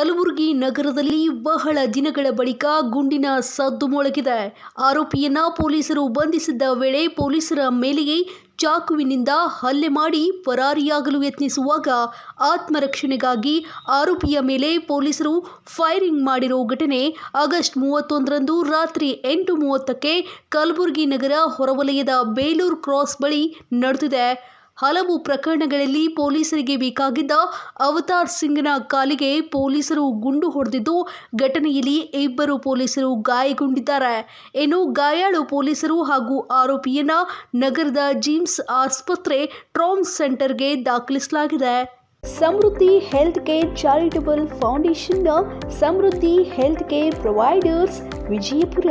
ಕಲಬುರಗಿ ನಗರದಲ್ಲಿ ಬಹಳ ದಿನಗಳ ಬಳಿಕ ಗುಂಡಿನ ಸದ್ದು ಮೊಳಗಿದೆ. ಆರೋಪಿಯನ್ನ ಪೊಲೀಸರು ಬಂಧಿಸಿದ್ದ ವೇಳೆ ಪೊಲೀಸರ ಮೇಲೆಯೇ ಚಾಕುವಿನಿಂದ ಹಲ್ಲೆ ಮಾಡಿ ಪರಾರಿಯಾಗಲು ಯತ್ನಿಸುವಾಗ ಆತ್ಮರಕ್ಷಣೆಗಾಗಿ ಆರೋಪಿಯ ಮೇಲೆ ಪೊಲೀಸರು ಫೈರಿಂಗ್ ಮಾಡಿರೋ ಘಟನೆ ಆಗಸ್ಟ್ ಮೂವತ್ತೊಂದರಂದು ರಾತ್ರಿ ಎಂಟು ಮೂವತ್ತಕ್ಕೆ ಕಲಬುರಗಿ ನಗರ ಹೊರವಲಯದ ಬೇಲೂರು ಕ್ರಾಸ್ ಬಳಿ ನಡೆದಿದೆ. ಹಲವು ಪ್ರಕರಣಗಳಲ್ಲಿ ಪೊಲೀಸರಿಗೆ ಬೇಕಾಗಿದ್ದ ಅವತಾರ್ ಸಿಂಗ್ನ ಕಾಲಿಗೆ ಪೊಲೀಸರು ಗುಂಡು ಹೊಡೆದಿದ್ದು, ಘಟನೆಯಲ್ಲಿ ಇಬ್ಬರು ಪೊಲೀಸರು ಗಾಯಗೊಂಡಿದ್ದಾರೆ. ಇನ್ನು ಗಾಯಾಳು ಪೊಲೀಸರು ಹಾಗೂ ಆರೋಪಿಯನ್ನ ನಗರದ ಜಿಮ್ಸ್ ಆಸ್ಪತ್ರೆ ಟ್ರಾಮ್ ಸೆಂಟರ್ಗೆ ದಾಖಲಿಸಲಾಗಿದೆ. Samruddhi health care charitable ಫೌಂಡೇಶನ್ನ Samruddhi health care providers Vijayapura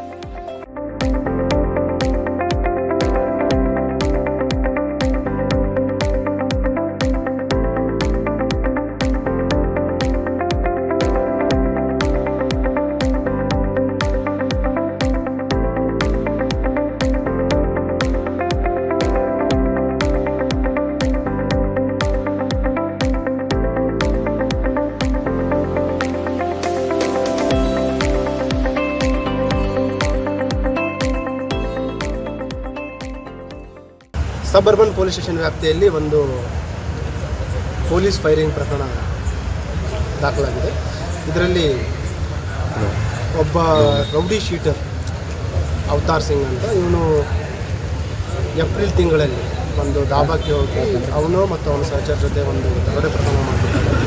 Suburban police station ವ್ಯಾಪ್ತಿಯಲ್ಲಿ ಒಂದು ಪೊಲೀಸ್ ಫೈರಿಂಗ್ ಪ್ರಕರಣ ದಾಖಲಾಗಿದೆ. ಇದರಲ್ಲಿ ಒಬ್ಬ ರೌಡಿ ಶೀಟರ್ ಅವತಾರ್ ಸಿಂಗ್ ಅಂತ ಇವನು ಏಪ್ರಿಲ್ ತಿಂಗಳಲ್ಲಿ ಒಂದು ದಾಬಾಕ್ಕೆ ಹೋಗಿ ಅವನು ಮತ್ತು ಅವನ ಸಹಚರ ಜೊತೆ ಒಂದು ದರೋಡೆ ಪ್ರಕರಣ ಮಾಡಿದ್ದಾರೆ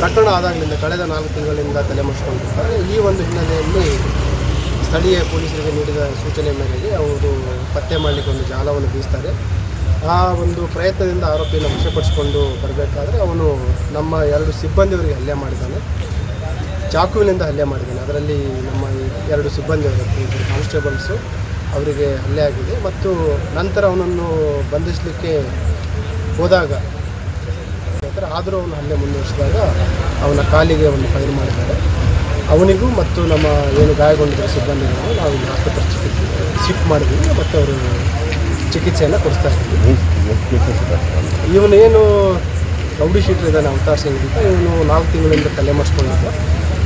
ಪ್ರಕರಣ ಆದಾಗಲಿಂದ ಕಳೆದ ನಾಲ್ಕು ತಿಂಗಳಿಂದ ತಲೆ ಮುಚ್ಕೊಂಡಿರ್ತಾರೆ ಈ ಒಂದು ಹಿನ್ನೆಲೆಯಲ್ಲಿ ಸ್ಥಳೀಯ ಪೊಲೀಸರಿಗೆ ನೀಡಿದ ಸೂಚನೆ ಮೇರೆಗೆ ಅವರು ಪತ್ತೆ ಮಾಡಲಿಕ್ಕೆ ಒಂದು ಜಾಲವನ್ನು ಬೀಸ್ತಾರೆ. ಆ ಒಂದು ಪ್ರಯತ್ನದಿಂದ ಆರೋಪಿಯನ್ನು ವಶಪಡಿಸಿಕೊಂಡು ಬರಬೇಕಾದ್ರೆ ಅವನು ನಮ್ಮ ಎರಡು ಸಿಬ್ಬಂದಿಯವರಿಗೆ ಹಲ್ಲೆ ಮಾಡಿದ್ದಾನೆ. ಚಾಕುವಿನಿಂದ ಹಲ್ಲೆ ಮಾಡಿದ್ದಾನೆ. ಅದರಲ್ಲಿ ನಮ್ಮ ಎರಡು ಸಿಬ್ಬಂದಿಯವರು ಕಾನ್ಸ್ಟೇಬಲ್ಸು ಅವರಿಗೆ ಹಲ್ಲೆ ಆಗಿದೆ. ಮತ್ತು ನಂತರ ಅವನನ್ನು ಬಂಧಿಸಲಿಕ್ಕೆ ಹೋದಾಗ ಆದರೂ ಅವನು ಹಲ್ಲೆ ಮುಂದುವರಿಸಿದಾಗ ಅವನ ಕಾಲಿಗೆ ಒಂದು ಫೈರ್ ಮಾಡಿದ್ದಾರೆ. ಅವನಿಗೂ ಮತ್ತು ನಮ್ಮ ಏನು ಗಾಯಗೊಂಡಿದ್ದ ಸಿಬ್ಬಂದಿಗಳನ್ನು ನಾವು ಆಸ್ಪತ್ರೆ ಶಿಫ್ಟ್ ಮಾಡಿದ್ದೀವಿ. ಮತ್ತು ಅವರು ಚಿಕಿತ್ಸೆಯನ್ನು ಕೊಡಿಸ್ತಾ ಇದ್ದೀವಿ ಇವನೇನು ರೌಡಿ ಶೀಟರ್ ಇದ್ದಾನೆ ಅವತಾರ್ ಸಿಂಗ್ ಅಂತ. ಇವನು ನಾಲ್ಕು ತಿಂಗಳಿಂದ ತಲೆ ಮಾಡಿಸ್ಕೊಂಡಿದ್ದ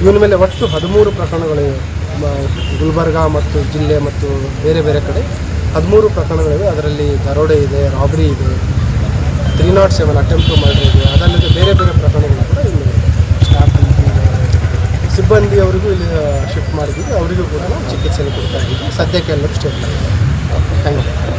ಇವನ ಮೇಲೆ ಒಟ್ಟು ಹದಿಮೂರು ಪ್ರಕರಣಗಳಿವೆ ಗುಲ್ಬರ್ಗಾ ಗುಲ್ಬರ್ಗ ಮತ್ತು ಜಿಲ್ಲೆ ಮತ್ತು ಬೇರೆ ಬೇರೆ ಕಡೆ ಹದಿಮೂರು ಪ್ರಕರಣಗಳಿವೆ. ಅದರಲ್ಲಿ ದರೋಡೆ ಇದೆ ರಾಬರಿ ಇದೆ three nought seven attempt murder ಇದೆ. ಅದಲ್ಲದೆ ಬೇರೆ ಬೇರೆ ಪ್ರಕರಣಗಳು ಕೂಡ ಇಲ್ಲಿ ಸ್ಟಾಫ್ ಸಿಬ್ಬಂದಿ ಅವರಿಗೂ ಇಲ್ಲಿ ಶಿಫ್ಟ್ ಮಾಡಿದ್ದೀವಿ. ಅವರಿಗೂ ಕೂಡ ನಾವು ಚಿಕಿತ್ಸೆಯನ್ನು ಕೊಡ್ತಾ ಇದ್ದೀವಿ. ಸದ್ಯಕ್ಕೆ ಎಲ್ಲರೂ ಸ್ಟೇಟ್ ಥ್ಯಾಂಕ್ ಯು.